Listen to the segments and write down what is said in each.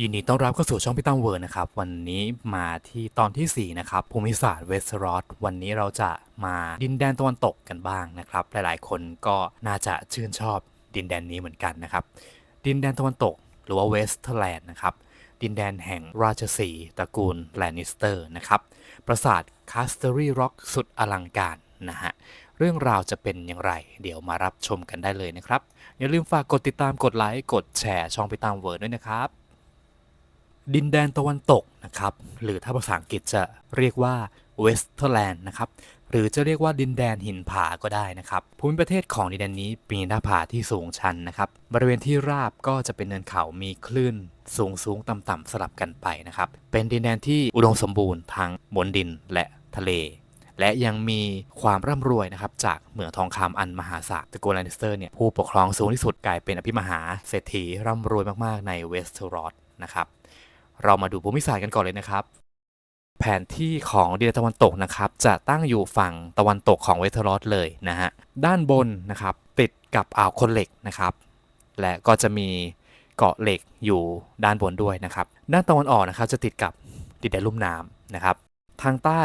ยินดีต้อนรับเข้าสู่ช่องพี่ตั้มเวิร์นะครับ วันนี้มาที่ตอนทีสี่4 นะครับ ภูมิศาสตร์เวสต์รอดวันนี้เราจะมาดินแดนตะวันตกกันบ้างนะครับ หลายๆ คนก็น่าจะชื่นชอบดินแดนนี้เหมือนกันนะครับ ดินแดนตะวันตกหรือว่าเวสต์แลนด์นะครับ ดินแดนแห่งราชสีตระกูลแลนนิสเตอร์นะครับ ปราสาทคาสเตอรี่ร็อกสุดอลังการนะฮะเรื่องราวจะเป็นอย่างไร เดี๋ยวมารับชมกันได้เลยนะครับ อย่าลืมฝากกดติดตามกดไลค์กดแชร์ช่องพี่ตามเวิร์ดด้วยนะครับ ดินแดนตะวันตกนะครับ หรือถ้าภาษาอังกฤษจะเรียกว่าเวสเทอร์แลนด์นะครับ หรือจะเรียกว่าดินแดนหินผาก็ได้นะครับ ภูมิประเทศของดินแดนนี้มีหน้าผาที่สูงชันนะครับ บริเวณที่ราบก็จะเป็นเนินเขา มีคลื่นสูงสูงต่ำต่ำๆสลับกันไปนะครับ เป็นดินแดนที่อุดมสมบูรณ์ทั้งบนดินและทะเล และยังมีความร่ำรวยนะครับจากเหมืองทองคำอันมหาศาลตระกูลแลนนิสเตอร์เนี่ยผู้ปกครองสูงที่สุดกลายเป็นอภิมหาเศรษฐีร่ำรวยมากๆในเวสเทอรอดนะครับ เรามาดูภูมิศาสตร์กันก่อนเลยนะครับ แผนที่ของดินแดนตะวันตกนะครับ จะตั้งอยู่ฝั่งตะวันตกของเวสเทอรอสเลยนะฮะ ด้านบนนะครับ ติดกับอ่าวคนเหล็กนะครับ และก็จะมีเกาะเหล็กอยู่ด้านบนด้วยนะครับ ด้านตะวันออกนะครับจะติดกับดินแดนลุ่มน้ำนะครับ ทางใต้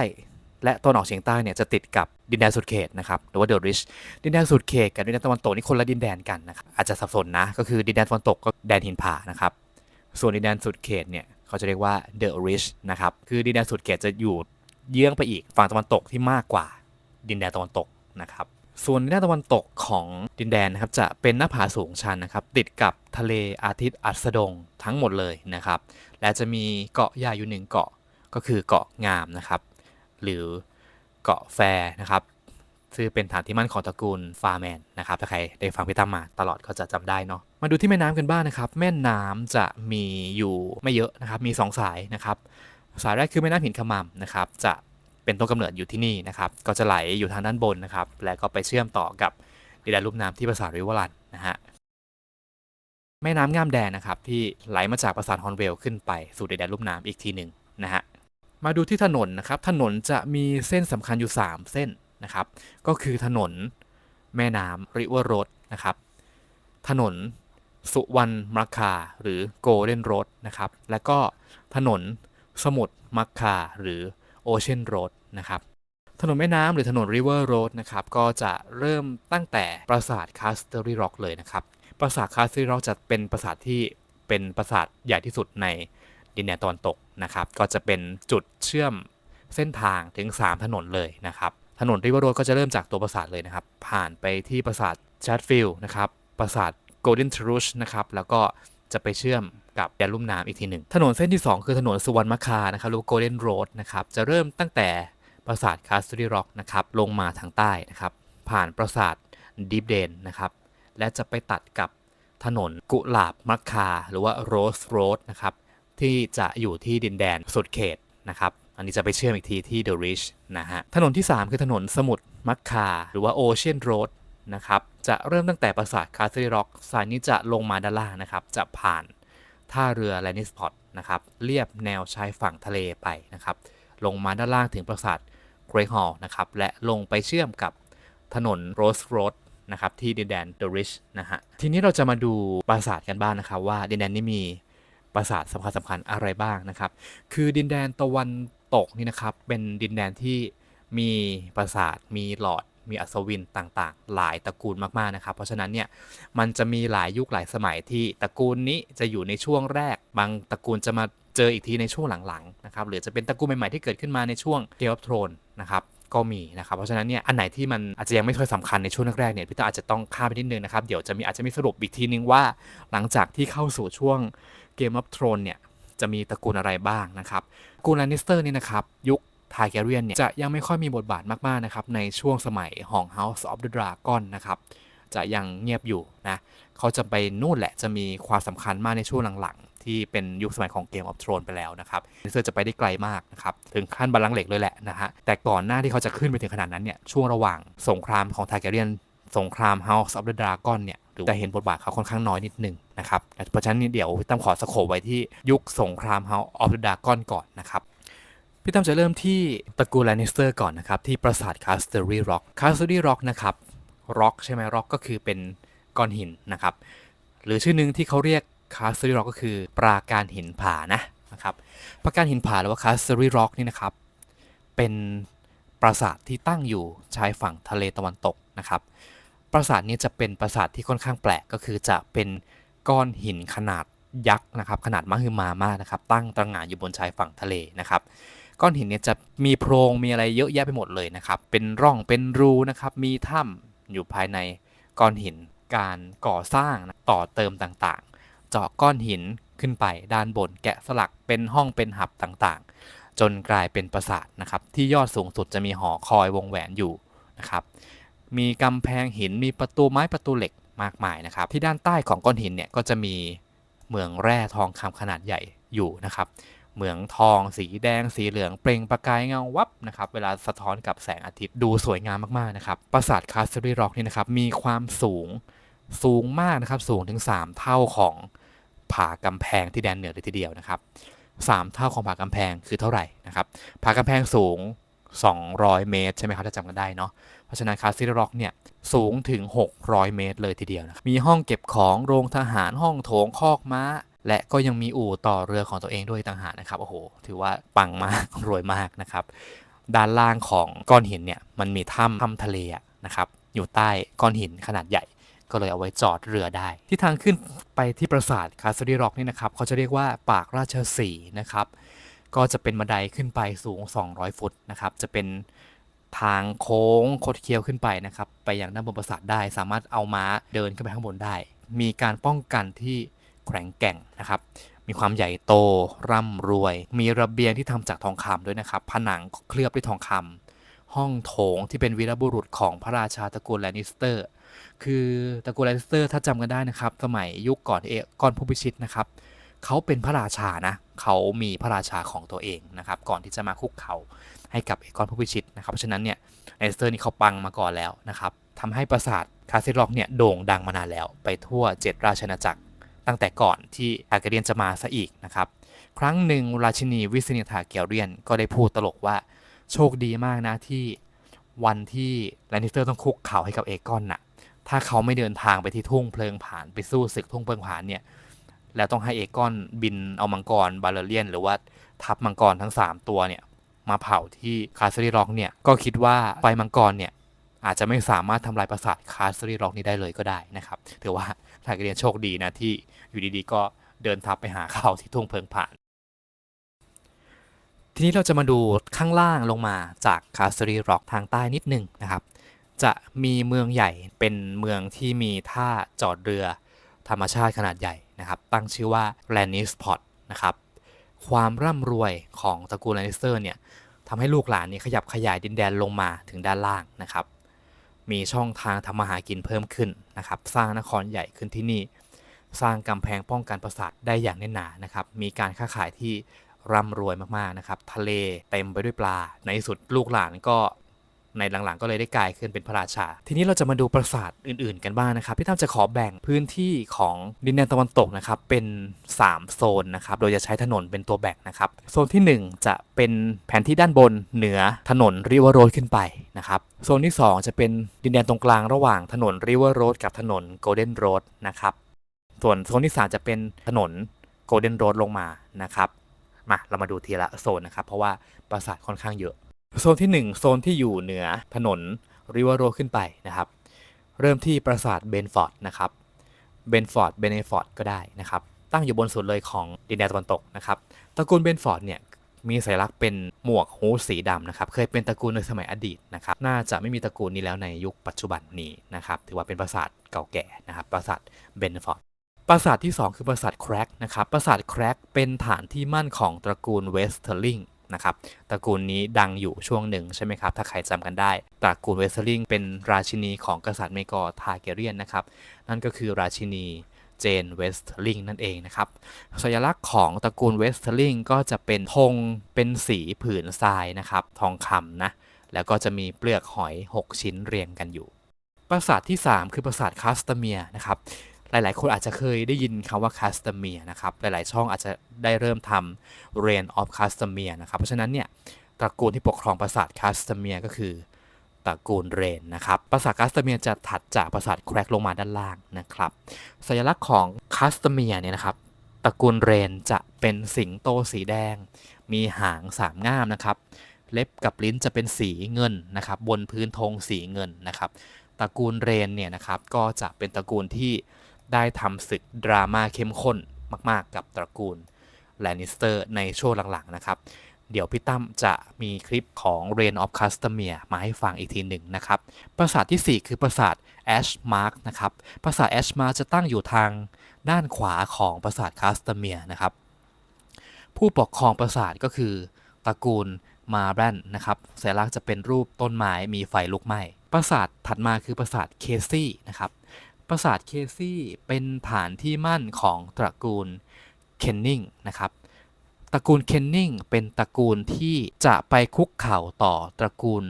และตะวันออกเฉียงใต้เนี่ยจะติดกับดินแดนสุดเขตนะครับหรือว่าเดอะริชดินแดนสุดเขตกับดินแดนตะวันตกนี่คนละดินแดนกันนะครับอาจจะสับสนนะก็คือดินแดนตะวันตกก็แดนหินผานะครับส่วนดินแดนสุดเขตเนี่ย เขาจะเรียกว่า The Rich นะครับ คือดินแดนสุดเขตจะอยู่เยื้องไปอีกฝั่งตะวันตกที่มากกว่าดินแดนตะวันตกนะครับ ส่วนดินแดนตะวันตกของดินแดนนะครับจะเป็นหน้าผาสูงชันนะครับ ติดกับทะเลอาทิตย์อัสดงทั้งหมดเลยนะครับ และจะมีเกาะใหญ่อยู่หนึ่งเกาะก็คือเกาะงามนะครับ หรือเกาะแฟร์นะครับ ซึ่งเป็นฐานที่มั่นของตระกูลฟาร์แมนนะครับถ้าใครได้ฟังพี่ตั้มมาตลอดก็จะจำได้เนาะมาดูที่แม่น้ำกันบ้างนะครับ แม่น้ำจะมีอยู่ไม่เยอะนะครับ มี 2 สายนะครับ สายแรกคือแม่น้ำหินขมำนะครับ จะเป็นต้นกำเนิดอยู่ที่นี่นะครับ ก็จะไหลอยู่ทางด้านบนนะครับ และก็ไปเชื่อมต่อกับดินแดนลุ่มน้ำที่ปราสาทริวอร์ลันนะฮะแม่น้ำงามแดงนะครับที่ไหลมาจากปราสาทฮอนเวลขึ้นไปสู่ดินแดนลุ่มน้ำอีกทีหนึ่งนะฮะมาดูที่ถนนนะครับ ถนนจะมีเส้นสำคัญอยู่ 3 เส้น นะครับ ก็คือถนนแม่น้ำริเวอร์โรดนะครับ ถนนสุวรรณมัคคาหรือโกลเด้นโรดนะครับ และก็ถนนสมุทรมัคคาหรือโอเชียนโรดนะครับ ถนนแม่น้ำหรือถนนริเวอร์โรดนะครับ ก็จะเริ่มตั้งแต่ปราสาทคาสเตอรี่ร็อกเลยนะครับ ปราสาทคาสเตอรี่ร็อกจะเป็นปราสาทที่เป็นปราสาทใหญ่ที่สุดในดินแดนตะวันตกนะครับ ก็จะเป็นจุดเชื่อมเส้นทางถึง 3 ถนนเลยนะครับ ถนนริเวอร์โรดก็จะเริ่มจากตัวปราสาทเลยนะครับ ผ่านไปที่ปราสาทแชดฟิลนะครับ ปราสาทโกลเด้นทรูชนะครับ แล้วก็จะไปเชื่อมกับแดนลุ่มน้ำอีกทีหนึ่ง ถนนเส้นที่ 2 คือถนนสุวรรณมคานะครับหรือโกลเด้นโรดนะครับ จะเริ่มตั้งแต่ปราสาทคาสตรีร็อกนะครับ ลงมาทางใต้นะครับ ผ่านปราสาทดีฟเดนนะครับ และจะไปตัดกับถนนกุหลาบมัคคา หรือว่าโรสโรดนะครับ ที่จะอยู่ที่ดินแดนสุดเขตนะครับ อันนี้จะไปเชื่อมอีกทีที่ The Rich นะฮะ ถนนที่ 3 คือถนนสมุทรมัคคา หรือว่า Ocean Road นะครับ จะเริ่มตั้งแต่ปราสาทคาสตรีร็อกสายนี้จะลงมาด้านล่างนะครับ จะผ่านท่าเรือแลนิสพอร์ตนะครับ เรียบแนวชายฝั่งทะเลไปนะครับ ลงมาด้านล่างถึงปราสาทเกรกฮอลนะครับ และลงไปเชื่อมกับถนนโรสโรดนะครับที่ดินแดน The Rich นะฮะ ทีนี้เราจะมาดูปราสาทกันบ้างนะครับว่าดินแดนนี้มีปราสาทสำคัญสำคัญๆอะไรบ้างนะครับ คือดินแดนตะวัน ตกนี่นะครับ เป็นดินแดนที่มีปราสาท มีหลอด มีอัศวินต่างๆ หลายตระกูลมากๆนะครับ เพราะฉะนั้นเนี่ยมันจะมีหลายยุคหลายสมัยที่ตระกูลนี้จะอยู่ในช่วงแรก บางตระกูลจะมาเจออีกทีในช่วงหลังๆนะครับหรือจะเป็นตระกูลใหม่ๆที่เกิดขึ้นมาในช่วงเกมออฟทรอนนะครับก็มีนะครับ เพราะฉะนั้นเนี่ยอันไหนที่มันอาจจะยังไม่ค่อยสำคัญในช่วงแรกๆเนี่ยพี่ต้าอาจจะต้องข้ามไปนิดนึงนะครับ เดี๋ยวจะมีอาจจะมีสรุปอีกทีนึงว่า หลังจากที่เข้าสู่ช่วงเกมออฟทรอนเนี่ย จะมีตระกูลอะไรบ้างนะครับตระกูลแลนนิสเตอร์นี่นะครับยุคทาร์แกเรียนเนี่ยจะยังไม่ค่อยมีบทบาทมากๆนะครับในช่วงสมัยของ House of the Dragon นะครับจะยังเงียบอยู่นะเขาจะไปนู่นแหละจะมีความสำคัญมากในช่วงหลังๆ ที่เป็นยุคสมัยของ Game of Thrones ไปแล้วนะครับนิสเตอร์จะไปได้ไกลมากนะครับถึงขั้นบัลลังก์เหล็กเลยแหละนะฮะแต่ก่อนหน้าที่เขาจะขึ้นไปถึงขนาดนั้นเนี่ยช่วงระหว่างสงครามของทาร์แกเรียนสงคราม House of the Dragon เนี่ย หรือจะเห็นบทบาทเขาค่อนข้างน้อยนิดนึงนะครับเพราะฉะนั้นเดี๋ยวพี่ตั้มขอสโคบไว้ที่ยุคสงคราม House of the Dragon ก่อนนะครับพี่ตั้มจะเริ่มที่ตระกูลแลนนิสเตอร์ก่อนนะครับ ที่ปราสาทคาสเตอรี่ร็อกคาสเตอรี่ร็อกนะครับร็อกใช่ไหมร็อกก็คือเป็นก้อนหินนะครับ หรือชื่อหนึ่งที่เขาเรียกคาสซิร็อกก็คือปราการหินผานะนะครับปราการหินผาหรือว่าคาสซิร็อกนี่นะครับ เป็นปราสาทที่ตั้งอยู่ชายฝั่งทะเลตะวันตกนะครับ ปราสาทนี้จะเป็นปราสาทที่ค่อนข้างแปลกก็คือจะเป็นก้อนหินขนาดยักษ์นะครับ ขนาดมหึมามากนะครับ ตั้งตระหง่านอยู่บนชายฝั่งทะเลนะครับ ก้อนหินเนี่ยจะมีโพรงมีอะไรเยอะแยะไปหมดเลยนะครับ เป็นร่องเป็นรูนะครับ มีถ้ำอยู่ภายในก้อนหินการก่อสร้างต่อเติมต่างๆ เจาะก้อนหินขึ้นไปด้านบนแกะสลักเป็นห้องเป็นหับต่างๆ จนกลายเป็นปราสาทนะครับ ที่ยอดสูงสุดจะมีหอคอยวงแหวนอยู่นะครับ มีกำแพงหินมีประตูไม้ประตูเหล็กมากมายนะครับ ที่ด้านใต้ของก้อนหินเนี่ยก็จะมีเหมืองแร่ทองคำขนาดใหญ่อยู่นะครับเหมืองทองสีแดงสีเหลืองเปล่งประกายเงาวับนะครับเวลาสะท้อนกับแสงอาทิตย์ดูสวยงามมากๆนะครับปราสาทคาสเซอรี่ร็อกนี่นะครับมีความสูงสูงมากนะครับสูงถึง 3 เท่าของผากำแพงที่แดนเหนือเลยทีเดียวนะครับ3เท่าของผากำแพงคือเท่าไหร่นะครับผากำแพงสูง 200 เมตร ใช่ไหมครับถ้าจำกันได้เนาะ เพราะฉะนั้นคาสซิร็อกเนี่ยสูงถึง 600 เมตรเลยทีเดียวนะครับมีห้องเก็บของโรงทหารห้องโถงคอกม้า และก็ยังมีอู่ต่อเรือของตัวเองด้วยต่างหากนะครับโอ้โห ถือว่าปังมากรวยมากนะครับด้านล่างของก้อนหินเนี่ยมันมีถ้ำถ้ำทะเลนะครับอยู่ใต้ก้อนหินขนาดใหญ่ ก็เลยเอาไว้จอดเรือได้ ที่ทางขึ้นไปที่ปราสาทคาสซิร็อกนี่นะครับเขาจะเรียกว่าปากราชสีนะครับก็จะเป็นบันไดขึ้นไปสูง 200 ฟุตนะครับจะเป็น ทางโค้งคดเคี้ยวขึ้นไปนะครับ ไปอยังด้านบนปราสาทได้ สามารถเอาม้าเดินขึ้นไปข้างบนได้ มีการป้องกันที่แข็งแกร่งนะครับ มีความใหญ่โตร่ำรวย มีระเบียงที่ทำจากทองคำด้วยนะครับ ผนังเคลือบด้วยทองคำห้องโถงที่เป็นวีรบุรุษของพระราชาตระกูลแลนนิสเตอร์ คือตระกูลแลนนิสเตอร์ถ้าจำกันได้นะครับ สมัยยุคก่อนเอกก่อนผู้พิชิตนะครับ เขาเป็นพระราชานะ เขามีพระราชาของตัวเองนะครับ ก่อนที่จะมาคุกเขาให้กับเอกอนผู้พิชิตนะครับ เพราะฉะนั้นเนี่ยเลสเตอร์นี่เขาปังมาก่อนแล้วนะครับทำให้ปราสาทคาสซิล็อกเนี่ยโด่งดังมานานแล้ว ไปทั่วเจ็ดราชอาณาจักร ตั้งแต่ก่อนที่ทาเกเรียนจะมาซะอีกนะครับ ครั้งหนึ่งราชินีวิสเนียทาเกเรียนก็ได้พูดตลกว่าโชคดีมากนะที่วันที่แลนิสเตอร์ต้องคุกเข่าให้กับเอกอนน่ะถ้าเขาไม่เดินทางไปที่ทุ่งเพลิงผานไปสู้ศึกทุ่งเพลิงผานเนี่ย แล้วต้องให้เอกอนบินเอามังกรบาเลเรียน หรือว่าทัพมังกรทั้ง 3 ตัวเนี่ยมาเผาที่คาสซิร็อกเนี่ยก็คิดว่าไฟมังกรเนี่ยอาจจะไม่สามารถทำลายปราสาทคาสซิร็อกนี้ได้เลยก็ได้นะครับถือว่าทาเกเรียนโชคดีนะที่อยู่ดีๆ ก็เดินทัพไปหาเขาที่ทุ่งเพลิงผ่าน ทีนี้เราจะมาดูข้างล่างลงมาจากคาสซิร็อกทางใต้นิดหนึงนะครับจะมีเมืองใหญ่เป็นเมืองที่มีท่าจอดเรือธรรมชาติขนาดใหญ่ นะครับ ตั้งชื่อว่า l a n n i s p o t นะครับ ความร่ำรวยของตระกูล Lannister เนี่ยทำให้ลูกหลานนี่ขยับขยายดินแดนลงมาถึงด้านล่างนะครับ มีช่องทางทำมาหากินเพิ่มขึ้นนะครับ สร้างนครใหญ่ขึ้นที่นี่ สร้างกำแพงป้องกันปราสาทได้อย่างแน่นหนานะครับ มีการค้าขายที่ร่ำรวยมากๆนะครับ ทะเลเต็มไปด้วยปลา ในที่สุดลูกหลานก็ ในหลังๆ ก็เลยได้กลายขึ้นเป็นพระราชา ทีนี้เราจะมาดูปราสาทอื่นๆ กันบ้างนะครับพี่ตั้มจะขอแบ่งพื้นที่ของดินแดนตะวันตกนะครับเป็น3โซนนะครับโดยจะใช้ถนนเป็นตัวแบ่งนะครับโซนที่ 1 จะเป็นแผนที่ด้านบนเหนือถนนริเวอร์โรดขึ้นไปนะครับโซนที่ 2 จะเป็นดินแดนตรงกลางระหว่างถนนริเวอร์โรดกับถนนโกลเด้นโรดนะครับส่วนโซนที่ 3 จะเป็นถนนโกลเด้นโรดลงมานะครับมาเรามาดูทีละโซนนะครับเพราะว่าปราสาทค่อนข้างเยอะ โซนที่ 1 โซนที่อยู่เหนือถนนริเวอร์โรขึ้นไปนะครับ เริ่มที่ปราสาทเบนฟอร์ดนะครับเบนฟอร์ดเบเนฟอร์ดก็ได้นะครับ ตั้งอยู่บนสุดเลยของดินแดนตะวันตกนะครับตระกูลเบนฟอร์ดเนี่ยมีสัญลักษณ์เป็นหมวกฮูดสีดำนะครับ เคยเป็นตระกูลในสมัยอดีตนะครับ น่าจะไม่มีตระกูลนี้แล้วในยุคปัจจุบันนี้นะครับ ถือว่าเป็นปราสาทเก่าแก่นะครับ ปราสาทเบนฟอร์ด ปราสาทที่ 2 คือปราสาทแครกนะครับ ปราสาทแครกเป็นฐานที่มั่นของตระกูลเวสเทอร์ลิง นะครับตระกูลนี้ดังอยู่ช่วงหนึ่งใช่ไหมครับถ้าใครจำกันได้ ตระกูลเวสเทอร์ลิงเป็นราชินีของกษัตริย์เมกอ์ทาเกเรียนนะครับนั่นก็คือราชินีเจนเวสเทอร์ลิงนั่นเองนะครับ สัญลักษณ์ของตระกูลเวสเทอร์ลิงก็จะเป็นธงเป็นสีผืนทรายนะครับ ทองคำนะ แล้วก็จะมีเปลือกหอย 6 ชิ้นเรียงกันอยู่ ปราสาทที่ 3 คือปราสาทคาสตเมียนะครับ หลาย ๆ คนอาจจะเคยได้ยินคำว่าคาสตาเมียนะครับ หลาย ๆ ช่องอาจจะได้เริ่มทำ Reign of c a s t a m e r นะครับ เพราะฉะนั้นเนี่ยตระกูลที่ปกครองปราสาทคาสตาเมียก็คือตระกูลเรนนะครับ ปราสาทคัสเตเมียจะถัดจากปราสาทแครกลงมาด้านล่างนะครับ สัญลักษณ์ของคัสเตเมียเนี่ยนะครับ ตระกูลเรนจะเป็นสิงโตสีแดง มีหางสามง่ามนะครับ เล็บกับลิ้นจะเป็นสีเงินนะครับ บนพื้นธงสีเงินนะครับ ตระกูลเรนเนี่ยนะครับ ก็จะเป็นตระกูลที่ ได้ทำศึกดราม่าเข้มข้นมากๆ กับตระกูลแลนนิสเตอร์ในช่วงหลังๆนะครับ เดี๋ยวพี่ตั้มจะมีคลิปของ Reign of c a s t a m e r มาให้ฟังอีกทีหนึ่งนะครับ ปราสาทที่ 4 คือปราสาท Ashmark นะครับ ปราสาท Ashmark จะตั้งอยู่ทางด้านขวาของปราสาทคาสตาเมียนะครับ ผู้ปกครองปราสาทก็คือตระกูลมาแบรนนะครับสัญลักษณ์จะเป็นรูปต้นไม้มีไฟลุกไหม้ ปราสาทถัดมาคือปราสาทเคซี่นะครับ ปราสาทเคซี่เป็นฐานที่มั่นของตระกูลเคนนิงนะครับตระกูลเคนนิงเป็นตระกูลที่จะไปคุกเข่าต่อตระกูล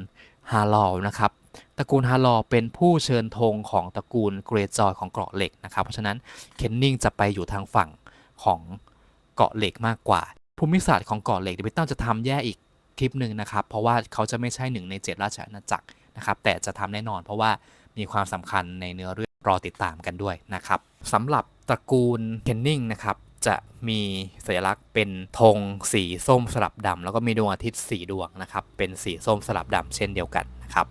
ฮาลอลนะครับตระกูลฮาลอลเป็นผู้เชิญธงของตระกูลเกรจอยของเกราะเหล็กนะครับ เพราะฉะนั้นเคนนิงจะไปอยู่ทางฝั่งของเกาะเหล็กมากกว่า ภูมิศาสตร์ของเกาะเหล็กเดวพี่ตั้มจะทำแยกอีกคลิปหนึ่งนะครับ เพราะว่าเขาจะไม่ใช่หนึ่งในเจ็ดราชอาณาจักรนะครับ แต่จะทำแน่นอนเพราะว่า มีความสำคัญในเนื้อเรื่องรอติดตามกันด้วยนะครับสำหรับตระกูลเคนนิงนะครับจะมีสัญลักษณ์เป็นธงสีส้มสลับดำแล้วก็มีดวงอาทิตย์สีดวงนะครับเป็นสีส้มสลับดำเช่นเดียวกันนะครับ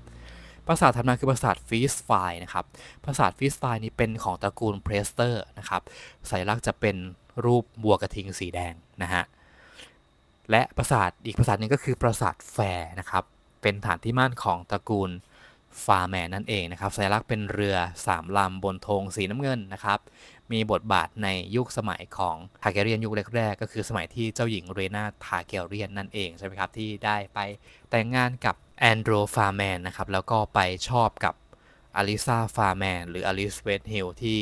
ปราสาทถัดมาคือปราสาทฟีสไฟนะครับปราสาทฟีสไฟนี้เป็นของตระกูลเพรสเตอร์นะครับสัญลักษณ์จะเป็นรูปบัวกระทิงสีแดงนะฮะและปราสาทอีกปราสาทหนึงก็คือปราสาทแฟร์นะครับเป็นฐานที่มั่นของตระกูล ฟาแมนนั่นเองนะครับสัญลักษณ์เป็นเรือสามลำบนธงสีน้ำเงินนะครับ มีบทบาทในยุคสมัยของทาเกเรียนยุคแรกๆก็คือสมัยที่เจ้าหญิงเรนาทาเกเรียนนั่นเองใช่ไหมครับที่ได้ไปแต่งงานกับแอนโดรฟาแมนนะครับแล้วก็ไปชอบกับอลิซาฟาแมนหรืออลิสเวทฮิลที่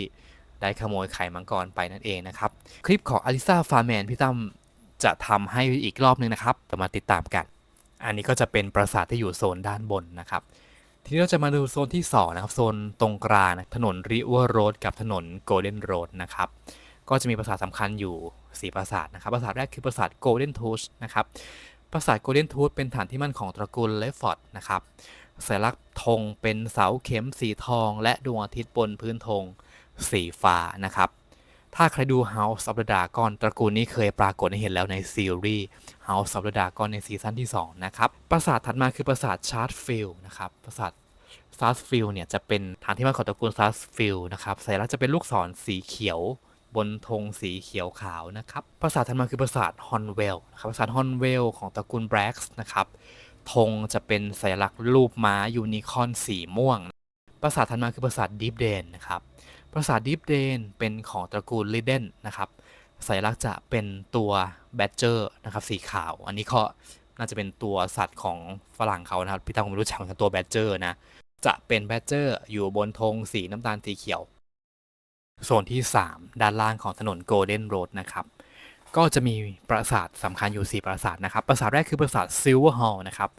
ได้ขโมยไข่มังกรไปนั่นเองนะครับ คลิปของอลิซาฟาแมนพี่ตั้มจะทำให้อีกรอบนึงนะครับมาติดตามกัน อันนี้ก็จะเป็นปราสาทที่อยู่โซนด้านบนนะครับ ทีนี้เราจะมาดูโซนที่ 2 นะครับ โซนตรงกลางนะถนนริเวอร์โรดกับถนนโกลเด้นโรดนะครับ ก็จะมีปราสาทสำคัญอยู่ 4 ปราสาทนะครับ ปราสาทแรกคือปราสาทโกลเด้นทูชนะครับ ปราสาทโกลเด้นทูชเป็นฐานที่มั่นของตระกูลเลฟฟอร์ดนะครับสัญลักษณ์ธงเป็นเสาเข็มสีทอง และดวงอาทิตย์บนพื้นธงสีฟ้านะครับ ถ้าใครดู House of the Dragon ตระกูลนี้เคยปรากฏให้เห็นแล้วในซีรีส์ House of the Dragon ในซีซั่นที่ 2 นะครับ ปราสาทถัดมาคือปราสาทชาร์ตฟิลนะครับ ปราสาทซาร์สฟิลเนี่ยจะเป็นฐานที่มั่นของตระกูลซาร์สฟิลนะครับสัญลักษณ์จะเป็นลูกศรสีเขียวบนธงสีเขียวขาวนะครับ ปราสาทถัดมาคือปราสาทฮอนเวลนะครับ ปราสาทฮอนเวลของตระกูลแบล็กส์นะครับ ธงจะเป็นสัญลักษณ์รูปม้ายูนิคอร์นสีม่วง ปราสาทถัดมาคือปราสาทดีฟเดนนะครับ ราสาทดีฟเดนเป็นของตระกูลลิเดนนะครับสัญลักษณ์จะเป็นตัวแบดเจอร์นะครับสีขาว อันนี้ก็น่าจะเป็นตัวสัตว์ของฝรั่งเขานะครับพี่ตั้งผมรู้จักกันตัวแบดเจอร์นะ จะเป็นแบดเจอร์อยู่บนธงสีน้ำตาลสีเขียว โซนที่ 3 ด้านล่างของถนนโกลเด้นโรดนะครับ ก็จะมีปราสาทสำคัญอยู่ 4 ปราสาทนะครับ ปราสาทแรกคือปราสาทซิลเวอร์ฮอลนะครับ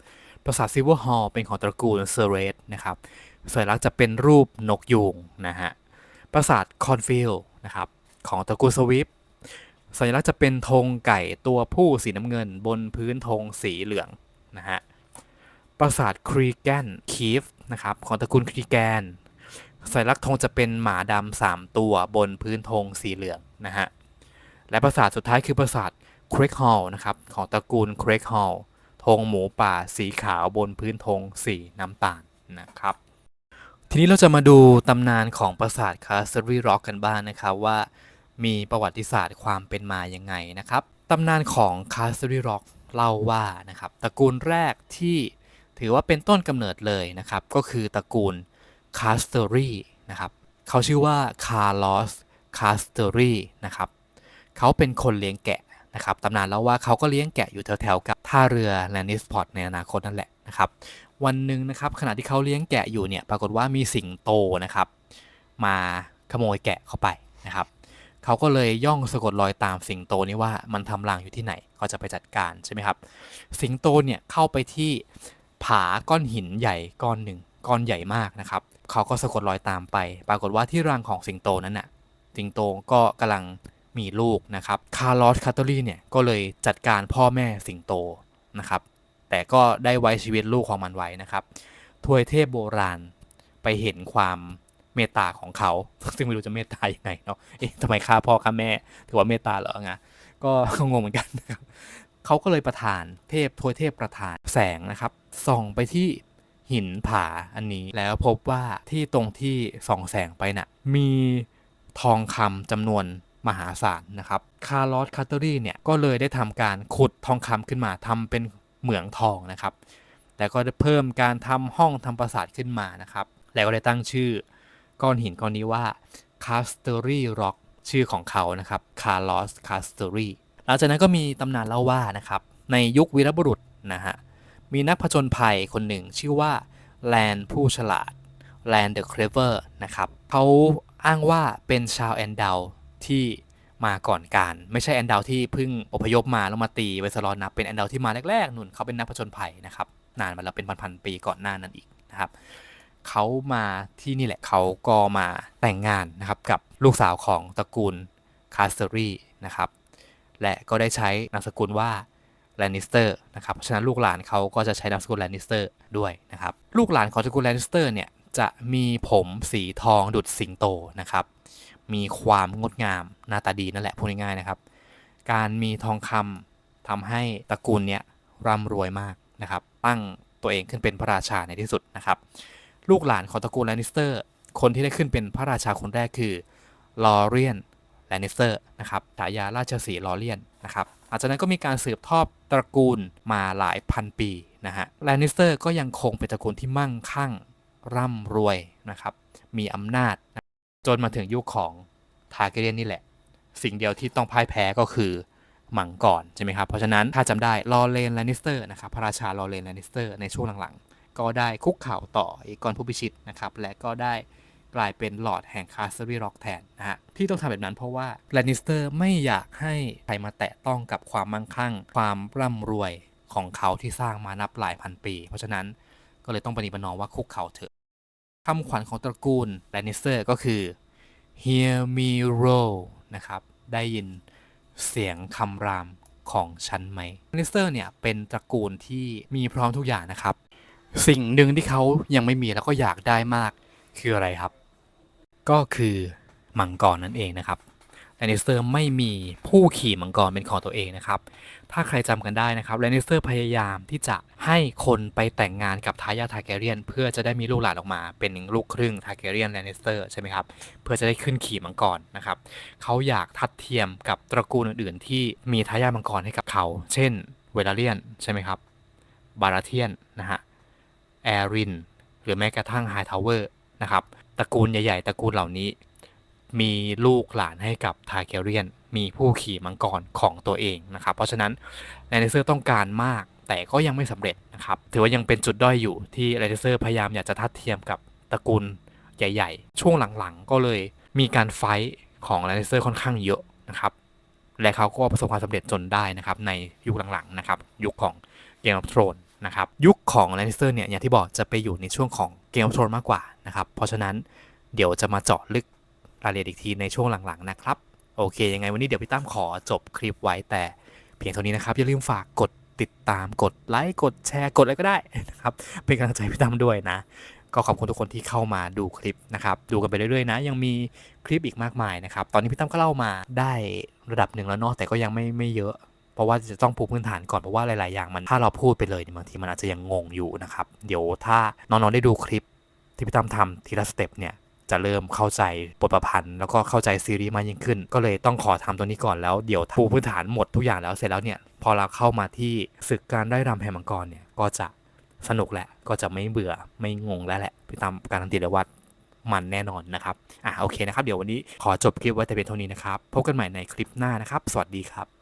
ปราสาทซิลเวอร์ฮอลเป็นของตระกูลเซเรสนะครับสัญลักษณ์จะเป็นรูปนกยูงนะฮะ ปราสาทคอนฟิลนะครับของตระกูลสวิฟสัญลักษณ์จะเป็นธงไก่ตัวผู้สีน้ำเงินบนพื้นธงสีเหลืองนะฮะปราสาทครีแกนคีฟนะครับของตระกูลครีแกนสัญลักษณ์ธงจะเป็นหมาดำสามตัวบนพื้นธงสีเหลืองนะฮะและปราสาทสุดท้ายคือปราสาทครกฮอลนะครับของตระกูลครกฮอลธงหมูป่าสีขาวบนพื้นธงสีน้ำตาลนะครับ ทีนี้เราจะมาดูตำนานของปราสาทคาสเซอรี่ร็อกกันบ้างนะครับว่ามีประวัติศาสตร์ความเป็นมายังไงนะครับตำนานของคาสเซอรี่ร็อกเล่าว่านะครับตระกูลแรกที่ถือว่าเป็นต้นกำเนิดเลยนะครับก็คือตระกูลคาสเตอรี่นะครับเขาชื่อว่าคาร์ลอสคาสเตอรี่นะครับเขาเป็นคนเลี้ยงแกะนะครับตำนานเล่าว่าเขาก็เลี้ยงแกะอยู่แถวๆกับท่าเรือแลนนิสพอร์ตในอนาคตนั่นแหละนะครับ วันหนึ่งนะครับขณะที่เขาเลี้ยงแกะอยู่เนี่ยปรากฏว่ามีสิงโตนะครับ มาขโมยแกะเข้าไปนะครับเขาก็เลยย่องสะกดรอยตามสิงโตนี้ว่ามันทำรังอยู่ที่ไหนก็จะไปจัดการใช่ไหมครับ สิงโตเนี่ยเข้าไปที่ผาก้อนหินใหญ่ก้อนหนึ่งก้อนใหญ่มากนะครับเขาก็สะกดรอยตามไป ปรากฏว่าที่รังของสิงโตนั้นน่ะสิงโตก็กำลังมีลูกนะครับ คาร์ลอสคาตอรี่เนี่ยก็เลยจัดการพ่อแม่สิงโตนะครับ แต่ก็ได้ไว้ชีวิตลูกของมันไว้นะครับทวยเทพโบราณไปเห็นความเมตตาของเขา ซึ่งไม่รู้จะเมตตายังไงเนาะ เอ๊ะทำไมฆ่าพ่อฆ่าแม่ ถือว่าเมตตาเหรอไงก็งงเหมือนกันนะครับเขาก็เลยประทานเทพทวยเทพประทานแสงนะครับส่องไปที่หินผาอันนี้แล้วพบว่าที่ตรงที่ส่องแสงไปน่ะมีทองคำจำนวนมหาศาลนะครับ คาร์ลอสคัตเตอรี่เนี่ยก็เลยได้ทำการขุดทองคำขึ้นมาทำเป็น เหมืองทองนะครับแล้วก็ได้เพิ่มการทำห้องทำปราสาทขึ้นมานะครับ แล้วก็ได้ตั้งชื่อ ก้อนหินก้อนนี้ว่า c a s t e r y Rock ชื่อของเขานะครับ Carlos c a s t e r y หลังจากนั้นก็มีตำนานเล่าว่านะครับในยุควีรบุรุษนะฮะมีนักผจญภัยคนหนึ่งชื่อว่าแลนผู้ฉลาด Land the Clever นะครับเขาอ้างว่าเป็นชาวแอนดาวที่ มาก่อนการ ไม่ใช่แอนดาวที่เพิ่งอพยพมาแล้วมาตีเวสลอนนะเป็นแอนดาวที่มาแรกๆนุ่นเขาเป็นนักผจญภัยนะครับนานมาแล้วเป็นพันๆปีก่อนหน้านั้นอีกนะครับเขามาที่นี่แหละเขาก็มาแต่งงานนะครับกับลูกสาวของตระกูลคาสเตอรี่นะครับและก็ได้ใช้นามสกุลว่าแลนนิสเตอร์นะครับเพราะฉะนั้นลูกหลานเขาก็จะใช้นามสกุลแลนนิสเตอร์ด้วยนะครับลูกหลานของตระกูลแลนนิสเตอร์เนี่ยจะมีผมสีทองดุดสิงโตนะครับ มีความงดงามหน้าตาดีนั่นแหละพูดง่ายๆนะครับ การมีทองคำทำให้ตระกูลเนี้ยร่ำรวยมากนะครับ ตั้งตัวเองขึ้นเป็นพระราชาในที่สุดนะครับ ลูกหลานของตระกูลแลนิสเตอร์ คนที่ได้ขึ้นเป็นพระราชาคนแรกคือลอเรียนแลนิสเตอร์นะครับฉายาราชสีลอเรียนนะครับหลังจากนั้นก็มีการสืบทอดตระกูลมาหลายพันปีนะฮะแลนิสเตอร์ก็ยังคงเป็นตระกูลที่มั่งคั่งร่ำรวยนะครับ มีอำนาจ จนมาถึงยุคของทาเกเรียนนี่แหละ สิ่งเดียวที่ต้องพ่ายแพ้ก็คือมังกรใช่ไหมครับ เพราะฉะนั้นถ้าจำได้ลอเรนแลนนิสเตอร์นะครับพระราชาลอเรนแลนนิสเตอร์ในช่วงหลังๆ ก็ได้คุกเข่าต่อเอกอนผู้พิชิตนะครับและก็ได้กลายเป็นหลอดแห่งคาสเซอรี่ร็อกแทนนะฮะที่ต้องทำแบบนั้นเพราะว่าแลนนิสเตอร์ไม่อยากให้ใครมาแตะต้องกับความมั่งคั่ง ความร่ำรวยของเขาที่สร้างมานับหลายพันปี เพราะฉะนั้นก็เลยต้องปฏิบัตินอมว่าคุกเข่าเถอะำขวัญของตระกูลแลนนิสเตอร์ก็คือ hear me roll นะครับ ได้ยินเสียงคำรามของฉันไหมแลนนิสเตอร์เนี่ยเป็นตระกูลที่มีพร้อมทุกอย่างนะครับ สิ่งหนึ่งที่เขายังไม่มีแล้วก็อยากได้มากคืออะไรครับ ก็คือมังกรนั่นเองนะครับ แลนนิสเตอร์ไม่มีผู้ขี่มังกรเป็นของตัวเองนะครับ ถ้าใครจำกันได้นะครับแลนนิสเตอร์พยายามที่จะให้คนไปแต่งงานกับทายาททาแกเรียน เพื่อจะได้มีลูกหลานออกมา เป็นลูกครึ่งทาแกเรียนแลนนิสเตอร์ใช่ไหมครับ เพื่อจะได้ขึ้นขี่มังกรนะครับ เขาอยากทัดเทียมกับตระกูลอื่นๆ ที่มีทายาทมังกรให้กับเขา เช่น เวลาเลียนใช่ไหมครับ บาราเทียนนะฮะ แอริน หรือแม้กระทั่งไฮทาวเวอร์นะครับ ตระกูลใหญ่ๆ ตระกูลเหล่านี้ มีลูกหลานให้กับทาร์แกเรียน มีผู้ขี่มังกรของตัวเองนะครับ เพราะฉะนั้นแลนนิสเตอร์ต้องการมากแต่ก็ยังไม่สำเร็จนะครับ ถือว่ายังเป็นจุดด้อยอยู่ที่แลนนิสเตอร์พยายามอยากจะทัดเทียมกับตระกูลใหญ่ ๆ ช่วงหลังๆ ก็เลยมีการไฟท์ของแลนนิสเตอร์ค่อนข้างเยอะนะครับและเขาก็ประสบความสำเร็จจนได้นะครับในยุคหลังๆนะครับยุคของ Game of Thrones นะครับยุคของ Lannister เนี่ยอย่างที่บอกจะไปอยู่ในช่วงของ Game of Thrones มากกว่านะครับเพราะฉะนั้นเดี๋ยวจะมาเจาะลึก รายละเอียดอีกทีในช่วงหลังๆนะครับ โอเค ยังไงวันนี้เดี๋ยวพี่ตั้มขอจบคลิปไว้แต่เพียงเท่านี้นะครับ อย่าลืมฝากกดติดตามกดไลค์กดแชร์กดอะไรก็ได้นะครับ เป็นกำลังใจพี่ตั้มด้วยนะ ก็ขอบคุณทุกคนที่เข้ามาดูคลิปนะครับ ดูกันไปเรื่อยๆนะ ยังมีคลิปอีกมากมายนะครับ ตอนนี้พี่ตั้มก็เล่ามาได้ระดับหนึ่งแล้วเนาะแต่ก็ยังไม่ไม่เยอะ เพราะว่าจะต้องปูพื้นฐานก่อนเพราะว่าหลายๆอย่างมันถ้าเราพูดไปเลยเนี่ยบางทีมันอาจจะยังงงอยู่นะครับ เดี๋ยวถ้าน้องๆได้ดูคลิปที่พี่ตั้มทำทีละสเต็ปเนี่ย จะเริ่มเข้าใจบทประพันธ์แล้วก็เข้าใจซีรีส์มากยิ่งขึ้น ก็เลยต้องขอทำตัวนี้ก่อนแล้วเดี๋ยวปูพื้นฐานหมดทุกอย่างแล้วเสร็จแล้วเนี่ยพอเราเข้ามาที่ศึกการได้รำแห่งมังกรเนี่ยก็จะสนุกแหละก็จะไม่เบื่อไม่งงแล้วแหละพี่ตั้มการันตีเลยว่ามันแน่นอนนะครับ อะโอเคนะครับ เดี๋ยววันนี้ขอจบคลิปไว้แต่เพียงเท่านี้นะครับ พบกันใหม่ในคลิปหน้านะครับ สวัสดีครับ